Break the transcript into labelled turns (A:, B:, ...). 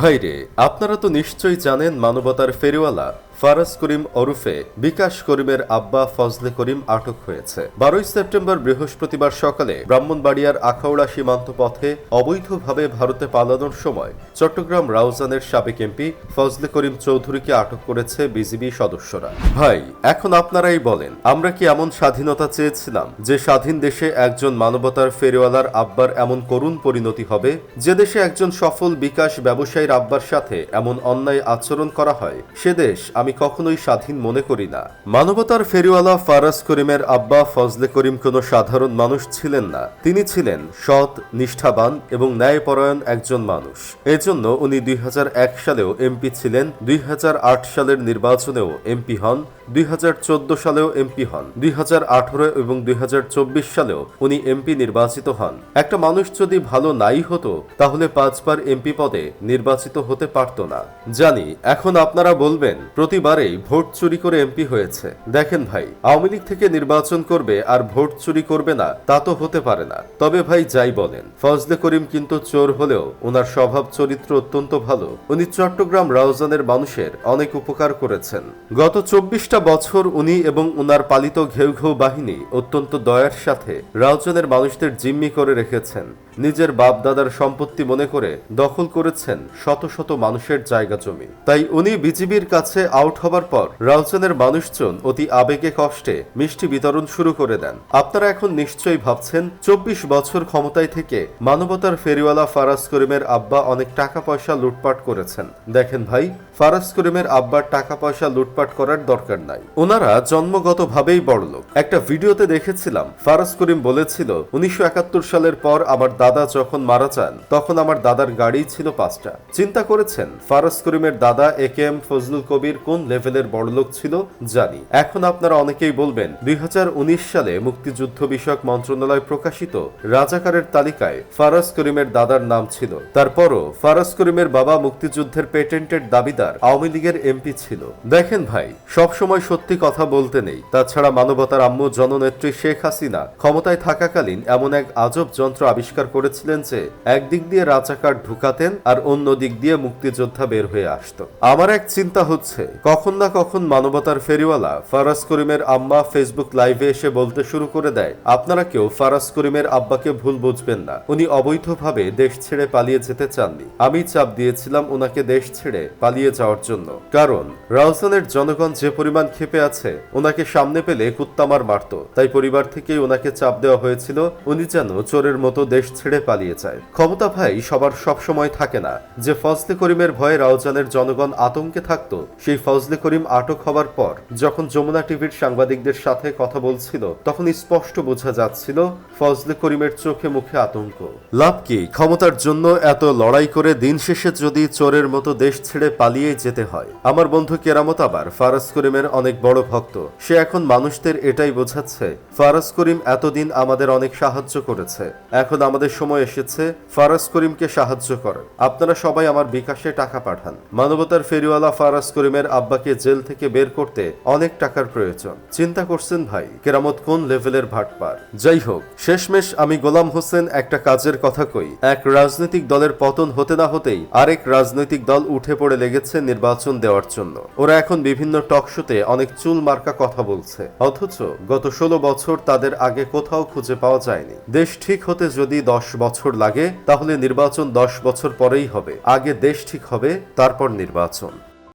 A: ভাইরে আপনারা তো নিশ্চয়ই জানেন মানবতার ফেরিওয়ালা। ফারাজ করিম ওরফে বিকাশ করিমের আব্বা ফজলে করিম আটক হয়েছে। বারোই সেপ্টেম্বর বৃহস্পতিবার সকালে ব্রাহ্মণবাড়িয়ার আখাউড়া সীমান্ত পথে অবৈধভাবে ভারতে পালানোর সময় চট্টগ্রাম রাউজানের সাবেক এমপি ফজলে করিম চৌধুরীকে আটক করেছে বিজিবি সদস্যরা। ভাই, এখন আপনারাই বলেন, আমরা কি এমন স্বাধীনতা চেয়েছিলাম যে স্বাধীন দেশে একজন মানবতার ফেরিওয়ালার আব্বার এমন করুণ পরিণতি হবে? যে দেশে একজন সফল বিকাশ ব্যবসায়ীর আব্বার সাথে এমন অন্যায় আচরণ করা হয়, সে দেশ আমি কখনোই স্বাধীন মনে করি না। মানবতার ফেরিওয়ালা ফারাজ করিমের আব্বা ফজলে করিম কোনো সাধারণ মানুষ ছিলেন না। তিনি ছিলেন সৎ, নিষ্ঠাবান এবং ন্যায়পরায়ণ একজন মানুষ। এজন্য উনি দুই হাজার এক সালেও এমপি ছিলেন, দুই হাজার আট সালের নির্বাচনেও এমপি হন দুই হাজার চোদ্দ সালেও এমপি হন, দুই হাজার আঠারো এবং দুই সালেও উনি এমপি নির্বাচিত হন। একটা মানুষ যদি ভালো নাই হতো, তাহলে পাঁচবার এমপি পদে নির্বাচিত হতে পারত না। জানি, এখন আপনারা বলবেন, প্রতিবারেই ভোট চুরি করে এমপি হয়েছে। দেখেন ভাই, আওয়ামী লীগ থেকে নির্বাচন করবে আর ভোট চুরি করবে না, তা তো হতে পারে না। তবে ভাই যাই বলেন, ফজলে করিম কিন্তু চোর হলেও ওনার স্বভাব চরিত্র অত্যন্ত ভালো। উনি চট্টগ্রাম রাউজানের মানুষের অনেক উপকার করেছেন। গত চব্বিশটা বছর উনি এবং উনার পালিত ঘেউ ঘেউ বাহিনী অত্যন্ত দয়ার সাথে রাউজনের মানুষদের জিম্মি করে রেখেছেন। নিজের বাপ দাদার সম্পত্তি মনে করে দখল করেছেন শত শত মানুষের জায়গা জমি। তাই উনি বিজিবির কাছে আউট হবার পর রাউজানের মানুষজন অতি আবেগে কষ্টে মিষ্টি বিতরণ শুরু করে দেন। আপনারা এখন নিশ্চয়ই ভাবছেন, চব্বিশ বছর ক্ষমতায় থেকে মানবতার ফেরিওয়ালা ফারাজ করিমের আব্বা অনেক টাকা পয়সা লুটপাট করেছেন। দেখেন ভাই, ফারাজ করিমের আব্বার টাকা পয়সা লুটপাট করার দরকার নাই। ওনারা জন্মগতভাবেই বড়লোক। একটা ভিডিওতে দেখেছিলাম, ফারাজ করিম বলেছিল, উনিশশো একাত্তর সালের পর আমার দাদা যখন মারা যান, তখন আমার দাদার গাড়ি ছিল পাঁচটা। চিন্তা করেছেন, ফারাজ করিমের দাদা এ কে এম ফজলুল কবির কোন লেভেলের বড়লোক ছিল? জানি। এখন আপনারা অনেকেই বলবেন, দুই সালে মুক্তিযুদ্ধ বিষয়ক মন্ত্রণালয় প্রকাশিত রাজাকারের তালিকায় ফারাজ করিমের দাদার নাম ছিল। তারপরও ফারাজ করিমের বাবা মুক্তিযুদ্ধের পেটেন্টের দাবিদার আওয়ামী লীগের এমপি ছিল। দেখেন ভাই সব সময় সত্যি কথা বলতে নেই। তাছাড়া মানবতার আম্মু জননেত্রী শেখ হাসিনা ক্ষমতায় থাকাকালীন এমন এক আজব যন্ত্র আবিষ্কার করেছিলেন যে একদিক দিয়ে রাজাকার ঢুকাতেন আর অন্য দিক দিয়ে মুক্তিযোদ্ধা বের হয়ে আসতো। আমার এক চিন্তা হচ্ছে, কখন না কখন মানবতার ফেরিওয়ালা ফারাজ করিমের আম্মা ফেসবুক লাইভে এসে বলতে শুরু করে দেয়, আপনারা কেউ ফারাজ করিমের আব্বাকে ভুল বুঝবেন না, উনি অবৈধভাবে দেশ ছেড়ে পালিয়ে যেতে চাননি। আমি চাপ দিয়েছিলাম ওনাকে দেশ ছেড়ে পালিয়ে যাওয়ার জন্য। কারণ রাউসানের জনগণ যে পরিমাণ ক্ষেপে আছে ওনাকে সামনে পেলে কুত্তামার মারত। তাই পরিবার থেকেই ওনাকে চাপ দেওয়া হয়েছিল, উনি যেন চোরের মতো দেশ ছেড়ে পালিয়ে যায়। ক্ষমতা ভাই সবার সব সময় থাকে না। যে ফজলে করিমের ভয়ে রাউজানের জনগণ আতঙ্কে থাকতো, সেই ফজলে করিম আটক হবার পর যখন যমুনা টিভির সাংবাদিকদের সাথে কথা বলছিল, তখন স্পষ্ট বোঝা যাচ্ছিল ফজলে করিমের চোখে মুখে আতঙ্ক। লাভ কি? ক্ষমতার জন্য এত লড়াই করে দিন শেষে যদি চোরের মতো দেশ ছেড়ে পালিয়ে যেতে হয়। আমার বন্ধু কেরামত আবার ফারাজ করিমের অনেক বড় ভক্ত। সে এখন মানুষদের এটাই বোঝাচ্ছে, ফারাজ করিম এতদিন আমাদের অনেক সাহায্য করেছে। এখন আমাদের সময় এসেছে, ফারাজ করিমকে সাহায্য করেন। আপনারা সবাই আমার বিকাশে টাকা পাঠান। মানবতার ফেরিওয়ালা ফারাজ করিমের আব্বাকে জেল থেকে বের করতে অনেক টাকার প্রয়োজন। চিন্তা করছেন ভাই, কেরামত কোন লেভেলের ভাটপার? যাই হোক, শেষমেশ আমি গোলাম হোসেন একটা কাজের কথা কই। এক রাজনৈতিক দলের পতন হতে না হতেই আরেক রাজনৈতিক দল উঠে পড়ে লেগেছে নির্বাচন দেওয়ার জন্য। ওরা এখন বিভিন্ন টক শোতে অনেক চুল মার্কা কথা বলছে। অথচ গত ষোলো বছর তাদের আগে কোথাও খুঁজে পাওয়া যায়নি। দেশ ঠিক হতে যদি দশ বছর লাগে, তাহলে নির্বাচন দশ বছর পরেই হবে। আগে দেশ ঠিক হবে, তারপর নির্বাচন।